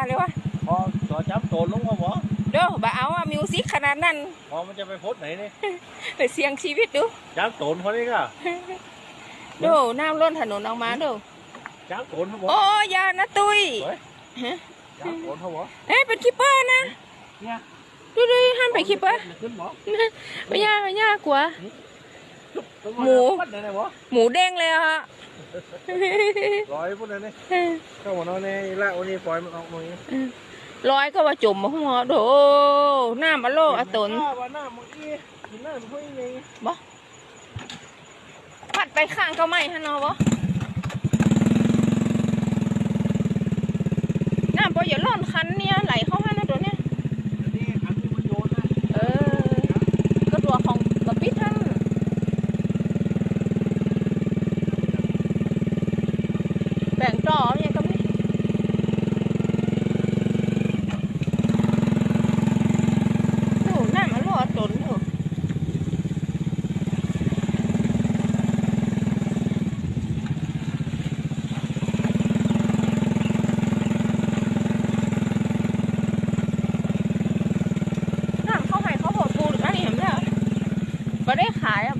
ว่าเลยวะพอต่อจับโตนลงมาบ่เด้อบ่เอาอะมิวสิกขนาดนั้นพอมันจะไปพดไหนนี่ไปเสี่ยงชีวิตดูจับโตนเขานี่ก็ดูน้ำล้นถนนออกมาดูจับโตนเขาบ่โอ้อยานะตุ้ยเฮ้ยฮะจับโตนเขาบ่เอ๊ะเป็นคิปเปอร์นะเนี่ยดูดูห้ามไปคิปเปอร์ขึ้นบ่ไม่ยากไม่ยากกว่าหมูพัดไหนบ่หมูเด้งเลยอะฮะ ลอยพุ่นนี่เข้าหัวนอนนี่ละวันนี้ปล่อยมันออกมาอย่างนี้ร้อยก็ว่าจมมาหัวโดหน้ามาโลอะตนว่าหน้ามึงอีกินหน้ามึงพุ่งนี่บ่พัดไปข้างก็ไม่ฮะเนาะบ่น้ำปอย่าล่อนคันเนี่ยไหลเข้าให้นะตัวเนี้ย อันนี้อันนี้มันโยนนะ เออ ก็ตัวของกระปิดท่านแบ่งจอเนี่ยก็ไม่ดูหน้ามันรอดตนอยู่น้ำเข้าให้เขาโหดปูหรืออะไรเห็นไหมล่ะ บ่ได้ขายอะบ่เฮ้ย